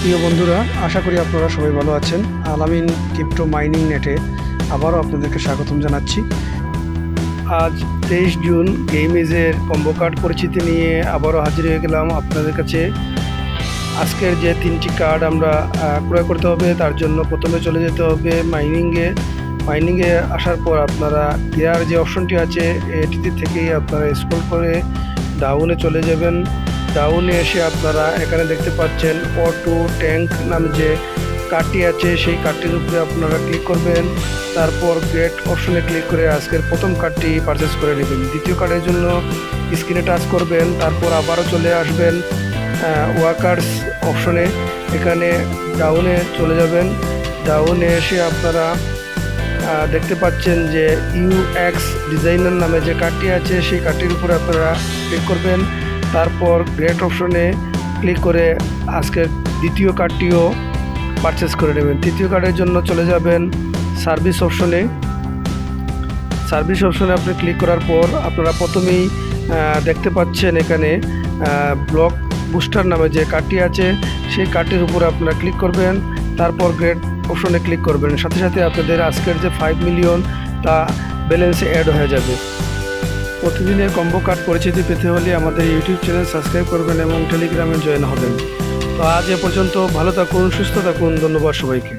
প্রিয় বন্ধুরা, আশা করি আপনারা সবাই ভালো আছেন। আলামিন ক্রিপ্টো মাইনিং নেটে আবারও আপনাদেরকে স্বাগতম জানাচ্ছি। আজ তেইশ জুন গেমিজের কম্বো কার্ড পরিচিতি নিয়ে আবারও হাজির হয়ে গেলাম আপনাদের কাছে। আজকের যে তিনটি কার্ড আমরা ক্রয় করতে হবে, তার জন্য প্রথমে চলে যেতে হবে মাইনিংয়ে। মাইনিংয়ে আসার পর আপনারা গিয়ার যে অপশনটি আছে, এটিতে থেকেই আপনারা স্ক্রল করে ডাউনে চলে যাবেন। ডাউনে এসে আপনারা এখানে দেখতে পাচ্ছেন অটো ট্যাঙ্ক নামে যে কার্ডটি আছে, সেই কার্ডটির উপরে আপনারা ক্লিক করবেন। তারপর গ্রেট অপশনে ক্লিক করে আজকের প্রথম কার্ডটি পারচেস করে নেবেন। দ্বিতীয় কার্ডের জন্য স্ক্রিনে টাচ করবেন, তারপর আবারও চলে আসবেন ওয়াকার্স অপশনে এখানে ডাউনে চলে যাবেন। ডাউনে এসে আপনারা দেখতে পাচ্ছেন যে ইউএক্স ডিজাইনার নামে যে কার্ডটি আছে, সেই কার্ডটির উপরে আপনারা ক্লিক করবেন। তারপর গ্রেট অপশনে ক্লিক করে আজকের দ্বিতীয় কার্ডটিও পারচেস করে নেবেন। তৃতীয় কার্ডের জন্য চলে যাবেন সার্ভিস অপশনে সার্ভিস অপশনে আপনি ক্লিক করার পর আপনারা প্রথমেই দেখতে পাচ্ছেন এখানে ব্লক বুস্টার নামে যে কার্ডটি আছে, সেই কার্ডটির উপরে আপনারা ক্লিক করবেন, তারপর গ্রেড অপশনে ক্লিক করবেন। সাথে সাথে আপনাদের আজকের যে ফাইভ মিলিয়ন তা ব্যালেন্সে অ্যাড হয়ে যাবে। প্রতিদিনের কম্বো কার্ড পরিচিতি পেতে হলে আমাদের ইউটিউব চ্যানেল সাবস্ক্রাইব করবেন এবং টেলিগ্রামে জয়েন হবেন। তো আজ এ পর্যন্ত ভালো থাকুন, সুস্থ থাকুন, ধন্যবাদ সবাইকে।